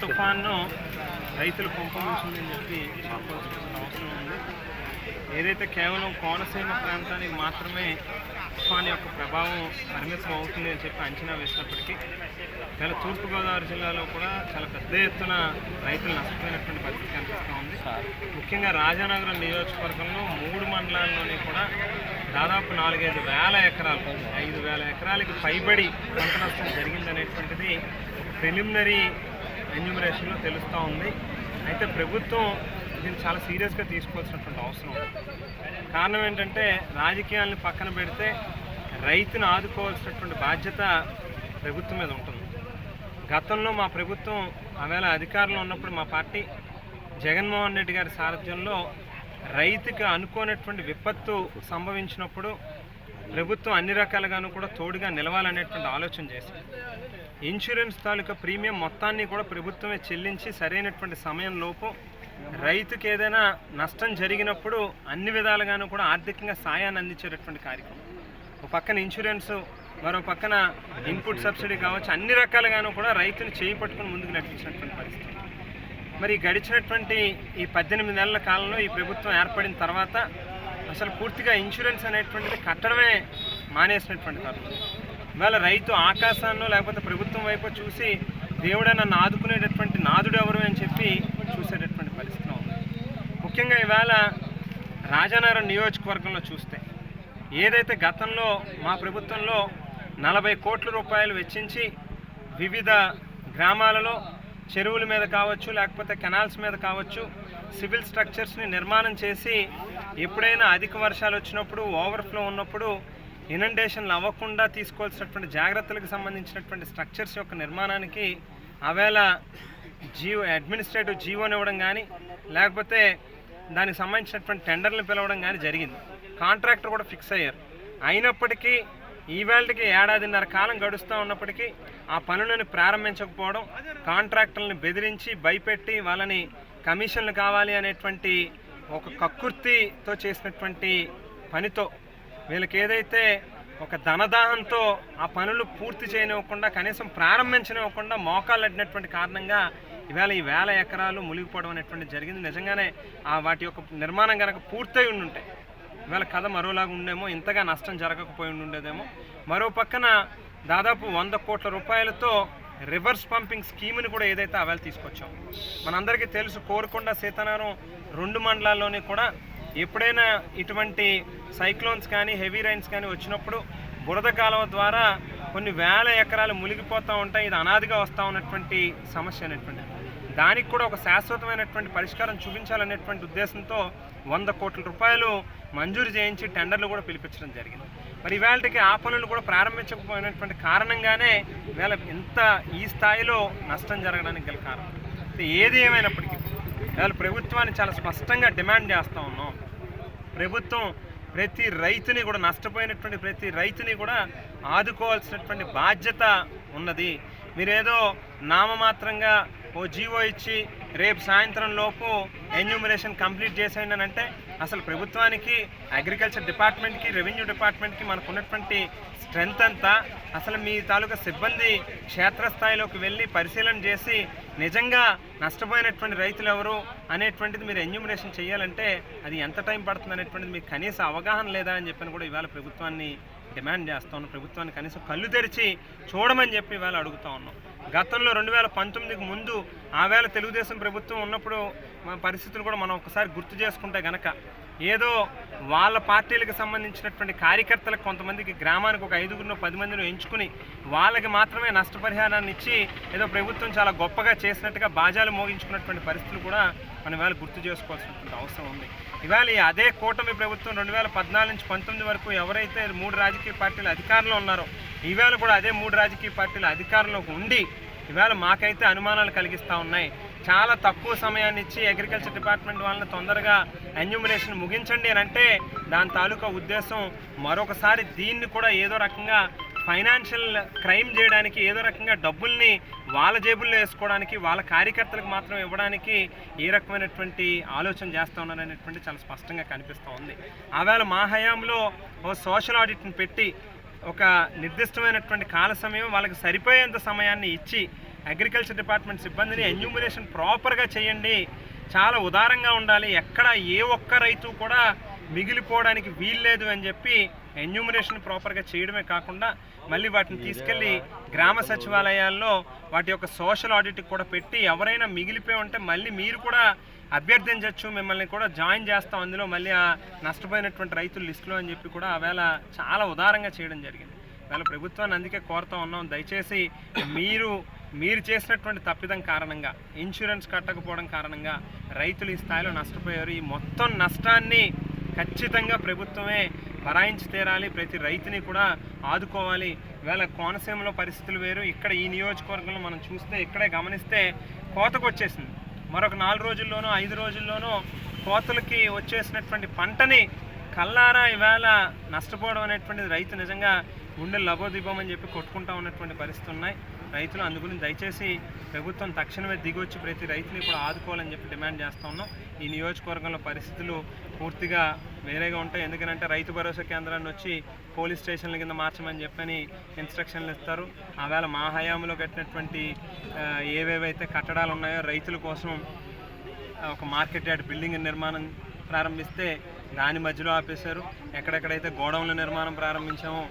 తుఫాను రైతులు కుంపముంచిందని చెప్పి చెప్పాల్సిన అవసరం ఉంది. ఏదైతే కేవలం కోనసీమ ప్రాంతానికి మాత్రమే తుఫాన్ యొక్క ప్రభావం పరిమితం అవుతుంది అని చెప్పి అంచనా వేసినప్పటికీ చాలా తూర్పుగోదావరి జిల్లాలో కూడా చాలా పెద్ద ఎత్తున రైతులు నష్టపోయినటువంటి పరిస్థితి కనిపిస్తూ ఉంది. ముఖ్యంగా రాజానగరం నియోజకవర్గంలో మూడు మండలాల్లోని కూడా దాదాపు నాలుగైదు వేల ఎకరాలు ఐదు వేల ఎకరాలకి పైబడి పంట నష్టం జరిగిందనేటువంటిది ప్రిలిమినరీ ఎన్యూమరేషన్లో తెలుస్తూ ఉంది. అయితే ప్రభుత్వం దీన్ని చాలా సీరియస్గా తీసుకోవాల్సినటువంటి అవసరం ఉంది. కారణం ఏంటంటే రాజకీయాలను పక్కన పెడితే రైతును ఆదుకోవాల్సినటువంటి బాధ్యత ప్రభుత్వం మీద ఉంటుంది. గతంలో మా ప్రభుత్వం ఆవేళ అధికారంలో ఉన్నప్పుడు మా పార్టీ జగన్మోహన్ రెడ్డి గారి సారథ్యంలో రైతుకి అనుకోనటువంటి విపత్తు సంభవించినప్పుడు ప్రభుత్వం అన్ని రకాలుగాను కూడా తోడుగా నిలవాలనేటువంటి ఆలోచన చేసింది ఇన్సూరెన్స్ తాలూకా ప్రీమియం మొత్తాన్ని కూడా ప్రభుత్వమే చెల్లించి సరైనటువంటి సమయంలోపు రైతుకి ఏదైనా నష్టం జరిగినప్పుడు అన్ని విధాలుగాను కూడా ఆర్థికంగా సాయాన్ని అందించేటటువంటి కార్యక్రమం. ఒక పక్కన ఇన్సూరెన్స్ మరో పక్కన ఇన్పుట్ సబ్సిడీ కావచ్చు అన్ని రకాలుగాను కూడా రైతులు చేయి పట్టుకుని ముందుకు నడిపించినటువంటి పరిస్థితి. మరి గడిచినటువంటి ఈ పద్దెనిమిది నెలల కాలంలో ఈ ప్రభుత్వం ఏర్పడిన తర్వాత అసలు పూర్తిగా ఇన్సూరెన్స్ అనేటువంటిది కట్టడమే మానేసినటువంటి తరుణం ఇవాళ రైతు ఆకాశాన్ని లేకపోతే ప్రభుత్వం వైపు చూసి దేవుడే నన్ను ఆదుకునేటటువంటి నాదుడు ఎవరు అని చెప్పి చూసేటటువంటి పరిస్థితి ఉంది. ముఖ్యంగా ఇవాళ రాజానగరం నియోజకవర్గంలో చూస్తే ఏదైతే గతంలో మా ప్రభుత్వంలో నలభై కోట్ల రూపాయలు వెచ్చించి వివిధ గ్రామాలలో చెరువుల మీద కావచ్చు లేకపోతే కెనాల్స్ మీద కావచ్చు సివిల్ స్ట్రక్చర్స్ని నిర్మాణం చేసి ఎప్పుడైనా అధిక వర్షాలు వచ్చినప్పుడు ఓవర్ఫ్లో ఉన్నప్పుడు ఇనండేషన్లు అవ్వకుండా తీసుకోవాల్సినటువంటి జాగ్రత్తలకు సంబంధించినటువంటి స్ట్రక్చర్స్ యొక్క నిర్మాణానికి ఆవేళ జీవో అడ్మినిస్ట్రేటివ్ జీవోని ఇవ్వడం కానీ లేకపోతే దానికి సంబంధించినటువంటి టెండర్లు పిలవడం కానీ జరిగింది. కాంట్రాక్టర్ కూడా ఫిక్స్ అయ్యారు. అయినప్పటికీ ఈవేళకి ఏడాదిన్నర కాలం గడుస్తూ ఉన్నప్పటికీ ఆ పనులను ప్రారంభించకపోవడం కాంట్రాక్టర్లను బెదిరించి భయపెట్టి వాళ్ళని కమిషన్లు కావాలి అనేటువంటి ఒక కక్కుర్తితో చేసినటువంటి పనితో వీళ్ళకి ఏదైతే ఒక ధనదాహంతో ఆ పనులు పూర్తి చేయనివ్వకుండా కనీసం ప్రారంభించనివ్వకుండా మోకాలు అడ్డినటువంటి కారణంగా ఇవాళ ఈ వేల ఎకరాలు మునిగిపోవడం అనేటువంటి జరిగింది. నిజంగానే ఆ వాటి యొక్క నిర్మాణం కనుక పూర్తయి ఉండుంటే ఇవాళ కథ మరోలాగా ఉండేమో ఇంతగా నష్టం జరగకపోయి ఉండేదేమో. మరో పక్కన దాదాపు వంద కోట్ల రూపాయలతో రివర్స్ పంపింగ్ స్కీమ్ని కూడా ఏదైతే అవేళ తీసుకొచ్చాం. మనందరికీ తెలుసు కోరుకొండ సీతారాం రెండు మండలాల్లోని కూడా ఎప్పుడైనా ఇటువంటి సైక్లోన్స్ కానీ హెవీ రైన్స్ కానీ వచ్చినప్పుడు బురద కాలువ ద్వారా కొన్ని వేల ఎకరాలు మునిగిపోతూ ఉంటాయి. ఇది అనాదిగా వస్తూ ఉన్నటువంటి సమస్య అనేటువంటి దానికి కూడా ఒక శాశ్వతమైనటువంటి పరిష్కారం చూపించాలనేటువంటి ఉద్దేశంతో వంద కోట్ల రూపాయలు మంజూరు చేయించి టెండర్లు కూడా పిలిపించడం జరిగింది. మరి ఇవాళకి ఆ పనులు కూడా ప్రారంభించకపోయినటువంటి కారణంగానే ఇవాళ ఇంత ఈ స్థాయిలో నష్టం జరగడానికి గల కారణం. ఏది ఏమైనప్పటికీ ఇవాళ ప్రభుత్వాన్ని చాలా స్పష్టంగా డిమాండ్ చేస్తూ ఉన్నాం. ప్రభుత్వం ప్రతి రైతుని కూడా నష్టపోయినటువంటి ప్రతి రైతుని కూడా ఆదుకోవాల్సినటువంటి బాధ్యత ఉన్నది. మీరేదో నామమాత్రంగా ఓ జీవో ఇచ్చి రేపు సాయంత్రం లోపు ఎన్యూమరేషన్ కంప్లీట్ చేసేయండి అంటే అసలు ప్రభుత్వానికి అగ్రికల్చర్ డిపార్ట్మెంట్కి రెవెన్యూ డిపార్ట్మెంట్కి మనకు ఉన్నటువంటి స్ట్రెంగ్త్ అంతా అసలు మీ తాలూకా సిబ్బంది క్షేత్రస్థాయిలోకి వెళ్ళి పరిశీలన చేసి నిజంగా నష్టపోయినటువంటి రైతులు ఎవరు అనేటువంటిది మీరు ఎన్యూమినేషన్ చేయాలంటే అది ఎంత టైం పడుతుంది అనేటువంటిది మీకు కనీస అవగాహన లేదా అని చెప్పని కూడా ఇవాళ ప్రభుత్వాన్ని డిమాండ్ చేస్తా ఉన్నాం ప్రభుత్వాన్ని కనీసం కళ్ళు తెరిచి చూడమని చెప్పి ఇవాళ అడుగుతా ఉన్నాం. గతంలో రెండు వేల పంతొమ్మిదికి ముందు ఆ వేళ తెలుగుదేశం ప్రభుత్వం ఉన్నప్పుడు మన పరిస్థితులు కూడా మనం ఒకసారి గుర్తు చేసుకుంటే గనక ఏదో వాళ్ళ పార్టీలకు సంబంధించినటువంటి కార్యకర్తలకు కొంతమందికి గ్రామానికి ఒక ఐదుగురినో పది మందిని ఎంచుకుని వాళ్ళకి మాత్రమే నష్టపరిహారాన్ని ఇచ్చి ఏదో ప్రభుత్వం చాలా గొప్పగా చేసినట్టుగా బాజాలు మోగించుకున్నటువంటి పరిస్థితులు కూడా మనం ఇవాళ గుర్తు చేసుకోవాల్సినటువంటి అవసరం ఉంది. ఇవాళ ఈ అదే కూటమి ప్రభుత్వం రెండు వేల పద్నాలుగు నుంచి పంతొమ్మిది వరకు ఎవరైతే మూడు రాజకీయ పార్టీలు అధికారంలో ఉన్నారో ఈవేళ కూడా అదే మూడు రాజకీయ పార్టీలు అధికారంలో ఉండి ఇవాళ మాకైతే అనుమానాలు కలిగిస్తూ ఉన్నాయి. చాలా తక్కువ సమయాన్ని ఇచ్చి అగ్రికల్చర్ డిపార్ట్మెంట్ వాళ్ళని తొందరగా ఎన్యూమినేషన్ ముగించండి అని అంటే దాని తాలూకా ఉద్దేశం మరొకసారి దీన్ని కూడా ఏదో రకంగా ఫైనాన్షియల్ క్రైమ్ చేయడానికి ఏదో రకంగా డబ్బుల్ని వాళ్ళ జేబుల్లో వేసుకోవడానికి వాళ్ళ కార్యకర్తలకు మాత్రం ఇవ్వడానికి ఏ రకమైనటువంటి ఆలోచన చేస్తూ ఉన్నారనేటువంటి చాలా స్పష్టంగా కనిపిస్తూ ఉంది. ఆవేళ మా హయాంలో ఓ సోషల్ ఆడిట్ని పెట్టి ఒక నిర్దిష్టమైనటువంటి కాల సమయం వాళ్ళకి సరిపోయేంత సమయాన్ని ఇచ్చి అగ్రికల్చర్ డిపార్ట్మెంట్ సిబ్బందిని ఎన్యూమినేషన్ ప్రాపర్గా చేయండి చాలా ఉదారంగా ఉండాలి ఎక్కడ ఏ ఒక్క రైతు కూడా మిగిలిపోవడానికి వీల్లేదు అని చెప్పి ఎన్యూమరేషన్ ప్రాపర్గా చేయడమే కాకుండా మళ్ళీ వాటిని తీసుకెళ్ళి గ్రామ సచివాలయాల్లో వాటి యొక్క సోషల్ ఆడిట్ కూడా పెట్టి ఎవరైనా మిగిలిపోయి ఉంటే మళ్ళీ మీరు కూడా అభ్యర్థించవచ్చు మిమ్మల్ని కూడా జాయిన్ చేస్తాం అందులో మళ్ళీ ఆ నష్టపోయినటువంటి రైతుల లిస్టులో అని చెప్పి కూడా ఆవేళ చాలా ఉదారంగా చేయడం జరిగింది. వేళ ప్రభుత్వాన్ని అందుకే కోరుతా ఉన్నాం. దయచేసి మీరు మీరు చేసినటువంటి తప్పిదం కారణంగా ఇన్సూరెన్స్ కట్టకపోవడం కారణంగా రైతులు ఈ స్థాయిలో నష్టపోయారు. ఈ మొత్తం నష్టాన్ని ఖచ్చితంగా ప్రభుత్వమే బరాయించి తీరాలి. ప్రతి రైతుని కూడా ఆదుకోవాలి. ఇవాళ కోనసీమలో పరిస్థితులు వేరు. ఇక్కడ ఈ నియోజకవర్గంలో మనం చూస్తే ఇక్కడే గమనిస్తే కోతకు వచ్చేసింది. మరొక నాలుగు రోజుల్లోనూ ఐదు రోజుల్లోనూ కోతలకి వచ్చేసినటువంటి పంటని కల్లారా ఇవాళ నష్టపోవడం అనేటువంటిది రైతు నిజంగా గుండె లబోదిబోమని చెప్పి కొట్టుకుంటా ఉన్నటువంటి పరిస్థితులు ఉన్నాయి. రైతులు అందుగురించి దయచేసి ప్రభుత్వం తక్షణమే దిగొచ్చి ప్రతి రైతుని కూడా ఆదుకోవాలని చెప్పి డిమాండ్ చేస్తూ ఉన్నాం. ఈ నియోజకవర్గంలో పరిస్థితులు పూర్తిగా వేరేగా ఉంటాయి. ఎందుకంటే రైతు భరోసా కేంద్రాన్ని వచ్చి పోలీస్ స్టేషన్ల కింద మార్చమని చెప్పని ఇన్స్ట్రక్షన్లు ఇస్తారు. ఆవేళ మా హయాంలో కట్టినటువంటి ఏవేవైతే కట్టడాలు ఉన్నాయో రైతుల కోసం ఒక మార్కెట్ యార్డ్ బిల్డింగ్ నిర్మాణం ప్రారంభిస్తే దాని మధ్యలో ఆపేశారు. ఎక్కడెక్కడైతే గోడౌన్ల నిర్మాణం ప్రారంభించామో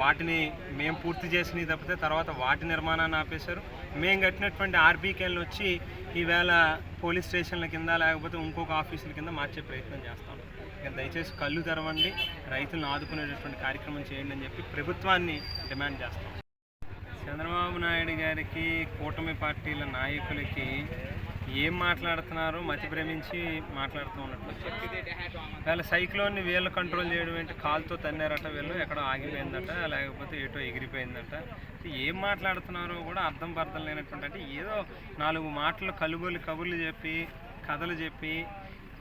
వాటిని మేము పూర్తి చేసినవి తప్పితే తర్వాత వాటి నిర్మాణాన్ని ఆపేశారు. మేము కట్టినటువంటి ఆర్బీకేలను వచ్చి ఈవేళ పోలీస్ స్టేషన్ల కింద లేకపోతే ఇంకొక ఆఫీసుల కింద మార్చే ప్రయత్నం చేస్తాం. ఇక దయచేసి కళ్ళు తెరవండి రైతులను ఆదుకునేటటువంటి కార్యక్రమం చేయండి అని చెప్పి ప్రభుత్వాన్ని డిమాండ్ చేస్తాం. చంద్రబాబు నాయుడు గారికి కూటమి పార్టీల నాయకులకి ఏం మాట్లాడుతున్నారో? మతి భ్రమించి మాట్లాడుతూ ఉన్నట్టు వాళ్ళ సైక్లోన్ని వీళ్ళు కంట్రోల్ చేయడం ఏంటి? కాలుతో తన్నారట వీళ్ళు ఎక్కడో ఆగిపోయిందట లేకపోతే ఏటో ఎగిరిపోయిందట. ఏం మాట్లాడుతున్నారో కూడా అర్థం పర్థం లేనటువంటి అంటే ఏదో నాలుగు మాటలు కలుగోలు కబుర్లు చెప్పి కథలు చెప్పి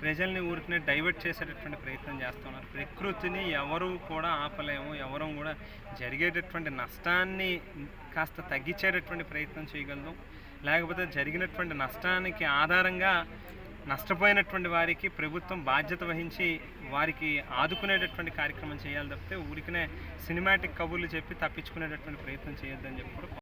ప్రజల్ని ఊరికనే డైవర్ట్ చేసేటటువంటి ప్రయత్నం చేస్తున్నారు. ప్రకృతిని ఎవరు కూడా ఆపలేము ఎవరు కూడా జరిగేటటువంటి నష్టాన్ని కాస్త తగ్గించేటటువంటి ప్రయత్నం చేయగలదు లేకపోతే జరిగినటువంటి నష్టానికి ఆధారంగా నష్టపోయినటువంటి వారికి ప్రభుత్వం బాధ్యత వహించి వారికి ఆదుకునేటటువంటి కార్యక్రమం చేయాలి తప్పితే ఊరికనే సినిమాటిక్ కబుర్లు చెప్పి తప్పించుకునేటటువంటి ప్రయత్నం చేయొద్దని చెప్పి కూడా